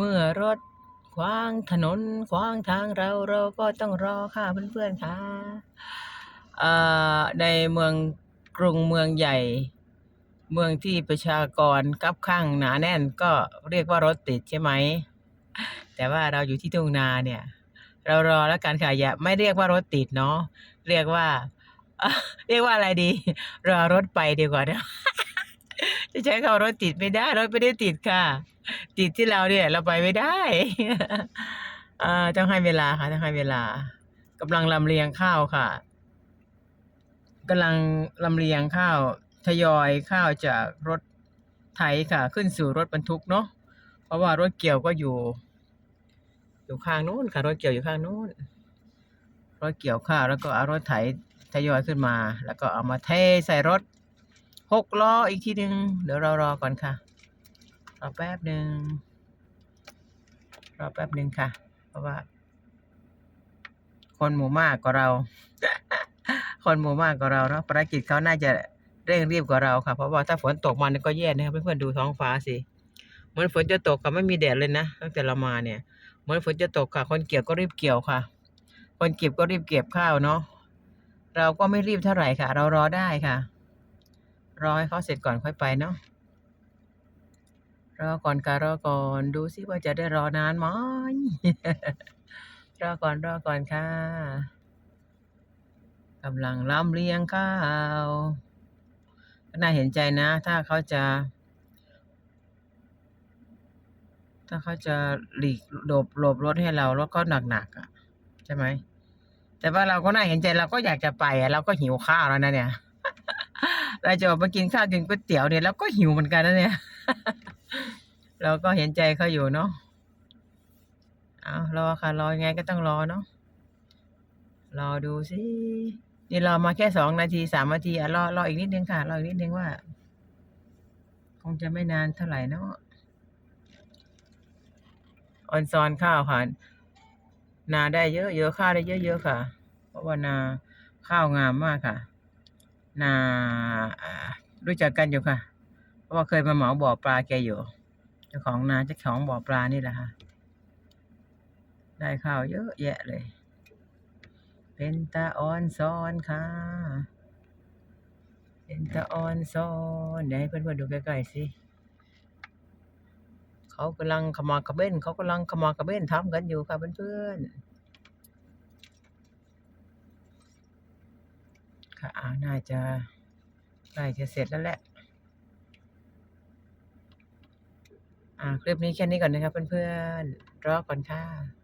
เมื่อรถขวางถนนขวางทางเราเราก็ต้องรอค่ะเพื่อนๆค่ะอ่อในเมืองกรุงเมืองใหญ่ เมืองที่ประชากรคับข้างหนาแน่นก็เรียกว่ารถติดใช่ไหม แต่ว่าเราอยู่ที่ทุ่งนาเนี่ย เรารอแล้วกันค่ะอย่าไม่เรียกว่ารถติดเนาะเรียกว่าเรียกว่าอะไรดี รอรถไปดีกว่านะจะใช้คำรถติดไม่ได้รถไม่ได้ติดค่ะ ติดที่เราเนี่ย เราไปไม่ได้เอ่อต้องให้เวลาค่ะต้องให้เวลากำลังลำเลียงข้าวค่ะกำลังลำเลียงข้าวทยอยข้าวจากรถไถค่ะ ขึ้นสู่รถบรรทุกเนาะเพราะว่ารถเกี่ยวก็อยู่ อยู่ข้างนู้นค่ะ รถเกี่ยวอยู่ข้างนู้นรถเกี่ยวข้าวแล้วก็เอารถไถทยอยขึ้นมา แล้วก็เอามาเทใส่รถหกล้ออีกทีหนึ่งเดี๋ยวเรารอก่อนค่ะ รอแป๊บหนึ่งรอแป๊บหนึ่งค่ะ เพราะว่า คนหมู่มากกว่าเรา คนหมู่มากกว่าเราเนาะภารกิจเขาน่าจะเร่งรีบกว่าเราค่ะ เพราะว่าถ้าฝนตกมาเนี่ยก็แย่นะครับเพื่อนๆดูท้องฟ้าสิเหมือนฝนจะตกค่ะไม่มีแดดเลยนะตั้งแต่เรามาเนี่ยเหมือนฝนจะตกค่ะ คนเกี่ยวก็รีบเกี่ยวค่ะ คนเก็บก็รีบเก็บข้าวเนาะเราก็ไม่รีบเท่าไหร่ค่ะ เรารอได้ค่ะรอให้เขาเสร็จก่อนค่อยไปเนาะ รอก่อนค่ะรอก่อน ดูซิว่าจะได้รอนานไหมรอก่อนรอก่อนค่ะกำลังลำเลียงข้าวก็น่าเห็นใจนะ ถ้าเขาจะ ถ้าเขาจะหลีกหลบหลบรถให้เรารถก็หนักๆอะใช่ไหมแต่ว่าเราก็น่าเห็นใจเราก็อยากจะไปอะเราก็หิวข้าวแล้วนะเนี่ยเราจะออกมากินข้าวกินก๋วยเตี๋ยวเนี่ยเราก็หิวเหมือนกันนะเนี่ย เราก็เห็นใจเขาอยู่เนาะเอารอค่ะรอยังไงก็ต้องรอเนาะรอดูสินี่รอมาแค่สองนาทีสามนาทีอะรอรออีกนิดนึงค่ะรออีกนิดนึงว่า คงจะไม่นานเท่าไหร่เนาะออนซอนข้าวค่ะนาได้เยอะเยอะข้าวได้เยอะเยอะค่ะ เพราะว่านาข้าวงามมากค่ะ นารู้จักกันอยู่ค่ะ เพราะว่าเคยมาเหมาบ่อปลาแกอยู่เจ้าของนาเจ้าของบ่อปลานี่แหละค่ะได้ข้าวเยอะแยะเลย เป็นตาอ่อนซ้อนค่ะ เป็นตาอ่อนซ้อนเดี๋ยวให้เพื่อนๆดูใกล้ๆสิเขากำลังขมากระเบ้นเขากำลังขมากระเบ้นทำกันอยู่ค่ะเพื่อนๆค่ะอ่าน่าจะใกล้จะเสร็จแล้วแหละ อ่า คลิปนี้แค่นี้ก่อนนะครับเพื่อนๆรอก่อนค่ะ